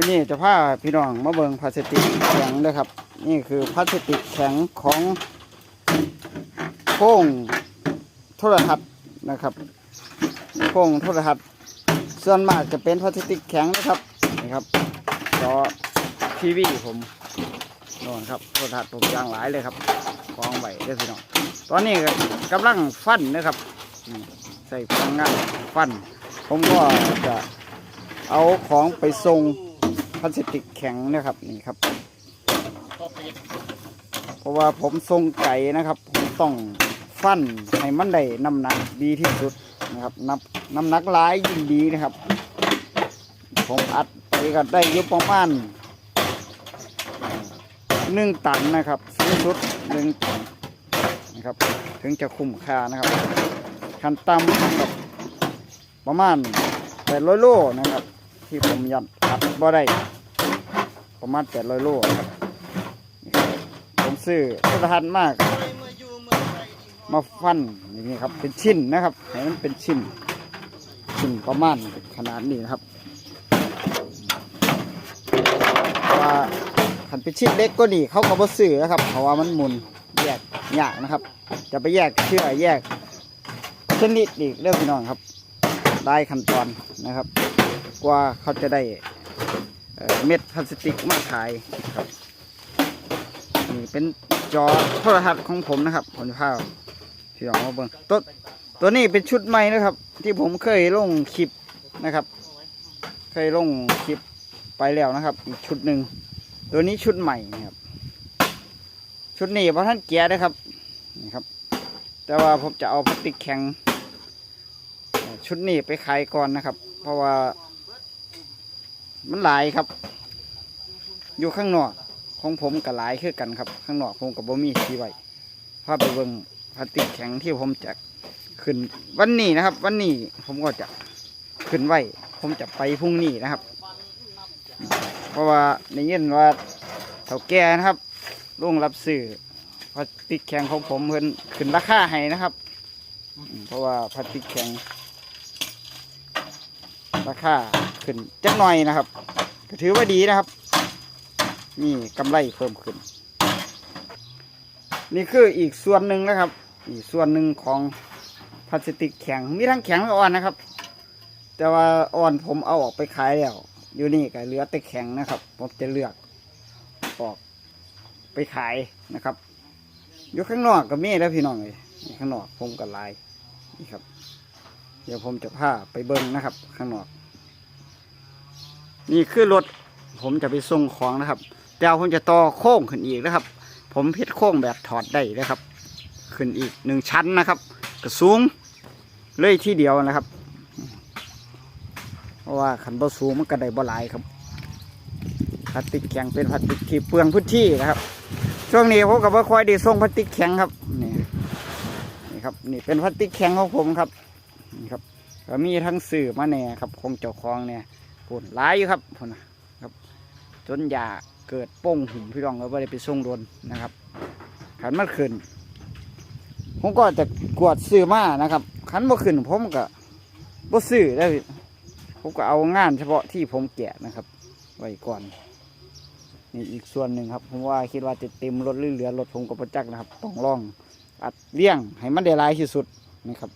วันนี้จะพาพี่น้องมาเบิงพลาสติกแข็งเลยครับ นี่คือพลาสติกแข็งของโค้งโทรทัศน์นะครับโค้งโทรทัศน์ส่วนมากจะเป็นพลาสติกแข็งนะครับนี่ครับจอทีวีผมน่นครับโทรทัศน์ผมยางหลายเลยครับกองไว้เด้พี่น้องตอนนี้กำลังฟันนะครับ ใส่พลังงานฟัน ผมก็จะเอาของไปส่ง พลาสติกแข็งนะครับนี่ครับ เพราะว่าผมทรงไก่นะครับผมต้องฟันให้มันได้น้ำหนักดีที่สุดนะครับนับน้ำหนักหลายยิ่งดีนะครับ ผมอัดไปก็ได้อยุบประมาณหนึ่งตันนะครับสูงสุดหนึ่งตันนะครับ ถึงจะคุ้มค่านะครับขั้นต่ำนะครับประมาณแปดร้อยโลนะครับ ที่ผมยัด อัดบ่ได้ประมาณแปดร้อยโลครับผมซื้อโทรทัศน์มาก มาฟันอย่างนี้ครับ เป็นชิ้นนะครับให้มันเป็นชิ้นชิ้นประมาณขนาดนี้นะครับว่าขันเป็นชิ้นเล็กก็ดีเขาก็บ่ซื้อนะครับเพราะว่ามันหมุนแยกยากนะครับ จะไปแยกเชื่อแยกชนิดอีกเรื่องพี่น้องครับได้ขั้นตอนนะครับ กว่าเขาจะได้ เม็ดพลาสติกมาขายครับนี่เป็นจอโทรทัศน์ของผมนะครับผมจะพาพี่น้องมาเบิ่งตัวตัวนี้เป็นชุดใหม่นะครับ ที่ผมเคยลงคลิปนะครับ เคยลงคลิปไปแล้วนะครับ อีกชุดหนึ่งตัวนี้ชุดใหม่นะครับ ชุดนี้เพราะท่านเกียร์นะครับนี่ครับ แต่ว่าผมจะเอาพลาสติกแข็ง ชุดนี้ไปขายก่อนนะครับ เพราะว่า มันหลายครับ อยู่ข้างนอกของผมกับหลายคือกันครับ ข้างนอกผมกับบ่มีที่ไว้พาไปเบิ่งพลาสติกแข็งที่ผมจะขึ้นวันนี้นะครับ วันนี้ผมก็จะขึ้นไว้ ผมจะไปพรุ่งนี้นะครับ เพราะว่าในเยินว่าเถ่าแก่นะครับลงรับสื่อพลาสติกแข็งของผมเพิ่นขึ้นราคาให้นะครับ เพราะว่าพลาสติกแข็ง ราคาขึ้นจักหน่อยนะครับก็ถือว่าดีนะครับ มีกำไรเพิ่มขึ้น นี่คืออีกส่วนหนึ่งนะครับ อีกส่วนหนึ่งของพลาสติกแข็งมีทั้งแข็งและอ่อนนะครับ แต่ว่าอ่อนผมเอาออกไปขายแล้วอยู่นี่ก็เหลือแต่แข็งนะครับ ผมจะเลือกออกไปขายนะครับอยู่ข้างนอกก็มีแล้วพี่น้องเลยข้างนอกผมก็ลายนี่ครับ เดี๋ยวผมจะพาไปเบิ้งนะครับ ข้างนอก นี่คือรถผมจะไปส่งของนะครับเดี๋ยวผมจะต่อโค้งขึ้นอีกนะครับ ผมพิดโค้งแบบถอดได้นะครับ ขึ้นอีกหนึ่งชั้นนะครับกระสูงเลยที่เดียวนะครับ เพราะว่าขันบ่สูงมันก็ได้บ่หลายครับพลาสติกแข็งเป็นพลาสติกที่เปลืองพื้นที่นะครับ ช่วงนี้ผมกับว่าคอยได้ส่งพลาสติกแข็งครับนี่นี่ครับนี่เป็นพลาสติกแข็งของผมครับนี่ครับก็มีทั้งสื่อมาแน่ครับคงเจ้าของเนี่ย ผลหลายอยู่ครับผลนะจนอย่าเกิดโป้งหุ่มพี่รองก็ไม่ได้ไปส่งโดนนะครับขันมันขึ้นผมก็จะกวดซื้อมานะครับขันบ่ขึ้นผมก็บ่ซื้อได้ผมก็เอางานเฉพาะที่ผมแกะนะครับ ไว้ก่อนนี่อีกส่วนหนึ่งครับ ผมว่าคิดว่าจะเต็มรถหรือเหลือรถผมก็ประจักนะครับต้องลองอัดเลี้ยงให้มันได้หลายที่สุดนะครับ